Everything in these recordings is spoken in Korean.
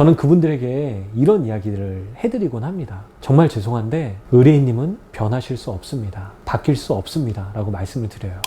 저는 그분들에게 이런 이야기를 해드리곤 합니다. 정말 죄송한데 의뢰인님은 변하실 수 없습니다. 바뀔 수 없습니다. 라고 말씀을 드려요.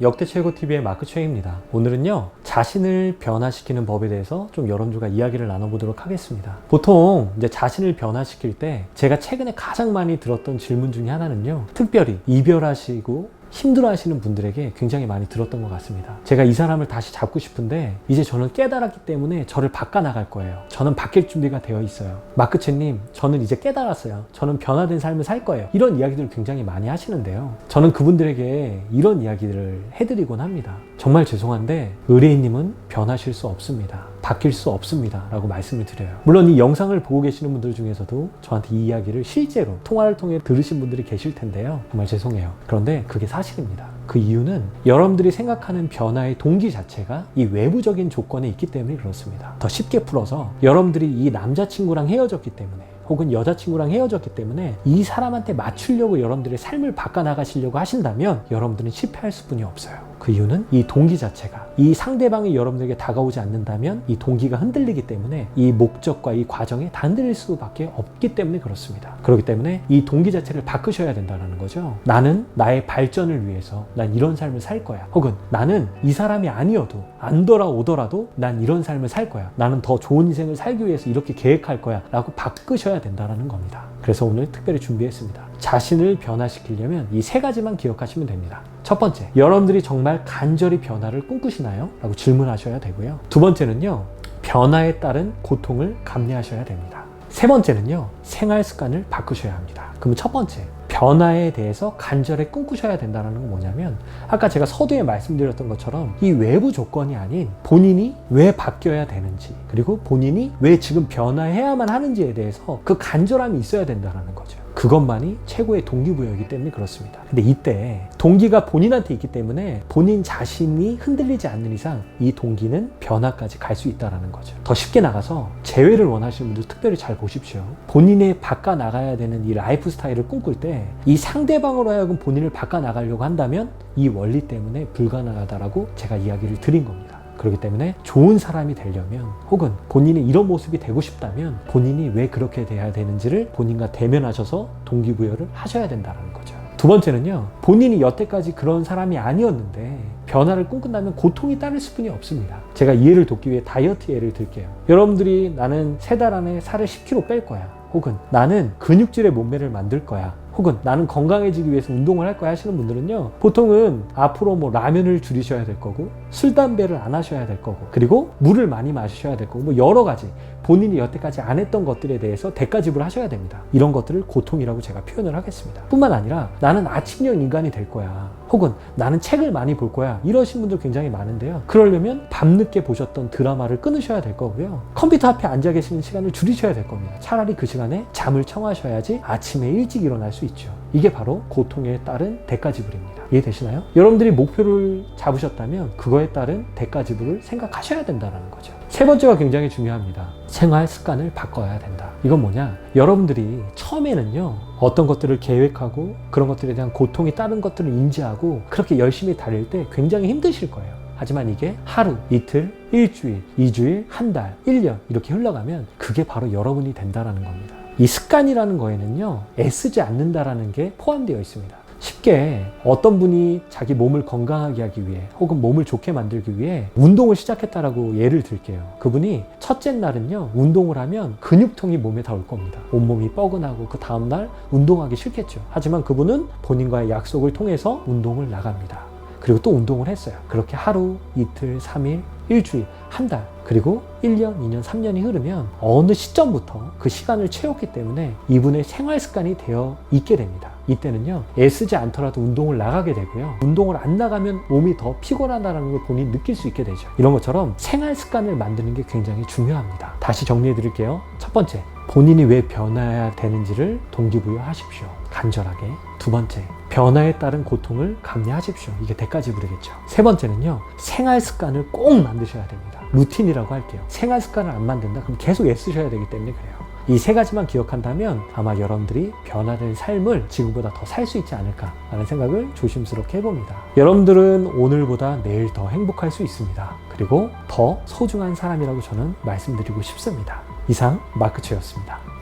역대 최고 TV의 마크 최입니다. 오늘은요 자신을 변화시키는 법에 대해서 좀 여러분들과 이야기를 나눠보도록 하겠습니다. 보통 이제 자신을 변화시킬 때 제가 최근에 가장 많이 들었던 질문 중에 하나는요 특별히 이별하시고 힘들어 하시는 분들에게 굉장히 많이 들었던 것 같습니다. 제가 이 사람을 다시 잡고 싶은데 이제 저는 깨달았기 때문에 저를 바꿔 나갈 거예요. 저는 바뀔 준비가 되어 있어요. 마크체님, 저는 이제 깨달았어요. 저는 변화된 삶을 살 거예요. 이런 이야기들을 굉장히 많이 하시는데요. 저는 그분들에게 이런 이야기를 해드리곤 합니다. 정말 죄송한데 의뢰인님은 변하실 수 없습니다. 바뀔 수 없습니다. 라고 말씀을 드려요. 물론 이 영상을 보고 계시는 분들 중에서도 저한테 이 이야기를 실제로 통화를 통해 들으신 분들이 계실 텐데요. 정말 죄송해요. 그런데 그게 사실입니다. 그 이유는 여러분들이 생각하는 변화의 동기 자체가 이 외부적인 조건에 있기 때문에 그렇습니다. 더 쉽게 풀어서 여러분들이 이 남자친구랑 헤어졌기 때문에 혹은 여자친구랑 헤어졌기 때문에 이 사람한테 맞추려고 여러분들의 삶을 바꿔나가시려고 하신다면 여러분들은 실패할 수뿐이 없어요. 그 이유는 이 동기 자체가 이 상대방이 여러분들에게 다가오지 않는다면 이 동기가 흔들리기 때문에 이 목적과 이 과정이 다 흔들릴 수밖에 없기 때문에 그렇습니다. 그렇기 때문에 이 동기 자체를 바꾸셔야 된다는 거죠. 나는 나의 발전을 위해서 난 이런 삶을 살 거야. 혹은 나는 이 사람이 아니어도 안 돌아오더라도 난 이런 삶을 살 거야. 나는 더 좋은 인생을 살기 위해서 이렇게 계획할 거야. 라고 바꾸셔야 된다는 겁니다. 그래서 오늘 특별히 준비했습니다. 자신을 변화시키려면 이 세 가지만 기억하시면 됩니다. 첫 번째, 여러분들이 정말 간절히 변화를 꿈꾸시나요? 라고 질문하셔야 되고요. 두 번째는요, 변화에 따른 고통을 감내하셔야 됩니다. 세 번째는요, 생활 습관을 바꾸셔야 합니다. 그럼 첫 번째, 변화에 대해서 간절히 꿈꾸셔야 된다는 건 뭐냐면 아까 제가 서두에 말씀드렸던 것처럼 이 외부 조건이 아닌 본인이 왜 바뀌어야 되는지 그리고 본인이 왜 지금 변화해야만 하는지에 대해서 그 간절함이 있어야 된다는 거죠. 그것만이 최고의 동기부여이기 때문에 그렇습니다. 근데 이때 동기가 본인한테 있기 때문에 본인 자신이 흔들리지 않는 이상 이 동기는 변화까지 갈 수 있다는 거죠. 더 쉽게 나가서 재회를 원하시는 분들 특별히 잘 보십시오. 본인의 바꿔 나가야 되는 이 라이프 스타일을 꿈꿀 때 이 상대방으로 하여금 본인을 바꿔 나가려고 한다면 이 원리 때문에 불가능하다라고 제가 이야기를 드린 겁니다. 그렇기 때문에 좋은 사람이 되려면 혹은 본인이 이런 모습이 되고 싶다면 본인이 왜 그렇게 돼야 되는지를 본인과 대면하셔서 동기부여를 하셔야 된다는 거죠. 두 번째는요, 본인이 여태까지 그런 사람이 아니었는데 변화를 꿈꾼다면 고통이 따를 수뿐이 없습니다. 제가 이해를 돕기 위해 다이어트 예를 들게요. 여러분들이 나는 세 달 안에 살을 10kg 뺄 거야. 혹은 나는 근육질의 몸매를 만들 거야. 혹은 나는 건강해지기 위해서 운동을 할 거야 하시는 분들은요 보통은 앞으로 뭐 라면을 줄이셔야 될 거고 술 담배를 안 하셔야 될 거고 그리고 물을 많이 마셔야 될 거고 뭐 여러 가지 본인이 여태까지 안 했던 것들에 대해서 대가 지불 하셔야 됩니다. 이런 것들을 고통이라고 제가 표현을 하겠습니다. 뿐만 아니라 나는 아침형 인간이 될 거야. 혹은 나는 책을 많이 볼 거야. 이러신 분들 굉장히 많은데요. 그러려면 밤늦게 보셨던 드라마를 끊으셔야 될 거고요. 컴퓨터 앞에 앉아 계시는 시간을 줄이셔야 될 겁니다. 차라리 그 시간에 잠을 청하셔야지 아침에 일찍 일어날 수 있죠. 이게 바로 고통에 따른 대가 지불입니다. 이해되시나요? 여러분들이 목표를 잡으셨다면 그거에 따른 대가 지불을 생각하셔야 된다는 거죠. 세 번째가 굉장히 중요합니다. 생활 습관을 바꿔야 된다. 이건 뭐냐? 여러분들이 처음에는요, 어떤 것들을 계획하고 그런 것들에 대한 고통이 따른 것들을 인지하고 그렇게 열심히 달릴 때 굉장히 힘드실 거예요. 하지만 이게 하루, 이틀, 일주일, 이주일, 한 달, 1년 이렇게 흘러가면 그게 바로 여러분이 된다는 겁니다. 이 습관이라는 거에는요, 애쓰지 않는다라는 게 포함되어 있습니다. 쉽게 어떤 분이 자기 몸을 건강하게 하기 위해 혹은 몸을 좋게 만들기 위해 운동을 시작했다라고 예를 들게요. 그분이 첫째 날은요, 운동을 하면 근육통이 몸에 다 올 겁니다. 온몸이 뻐근하고 그 다음날 운동하기 싫겠죠. 하지만 그분은 본인과의 약속을 통해서 운동을 나갑니다. 그리고 또 운동을 했어요. 그렇게 하루, 이틀, 3일, 일주일, 한 달, 그리고 1년, 2년, 3년이 흐르면 어느 시점부터 그 시간을 채웠기 때문에 이분의 생활 습관이 되어 있게 됩니다. 이때는요, 애쓰지 않더라도 운동을 나가게 되고요. 운동을 안 나가면 몸이 더 피곤하다는 걸 본인이 느낄 수 있게 되죠. 이런 것처럼 생활 습관을 만드는 게 굉장히 중요합니다. 다시 정리해 드릴게요. 첫 번째, 본인이 왜 변해야 되는지를 동기부여하십시오. 간절하게. 두 번째, 변화에 따른 고통을 감내하십시오. 이게 대가 지불이겠죠. 세 번째는요, 생활 습관을 꼭 만드셔야 됩니다. 루틴이라고 할게요. 생활 습관을 안 만든다? 그럼 계속 애쓰셔야 되기 때문에 그래요. 이 세 가지만 기억한다면 아마 여러분들이 변화된 삶을 지금보다 더 살 수 있지 않을까라는 생각을 조심스럽게 해봅니다. 여러분들은 오늘보다 내일 더 행복할 수 있습니다. 그리고 더 소중한 사람이라고 저는 말씀드리고 싶습니다. 이상 마크초였습니다.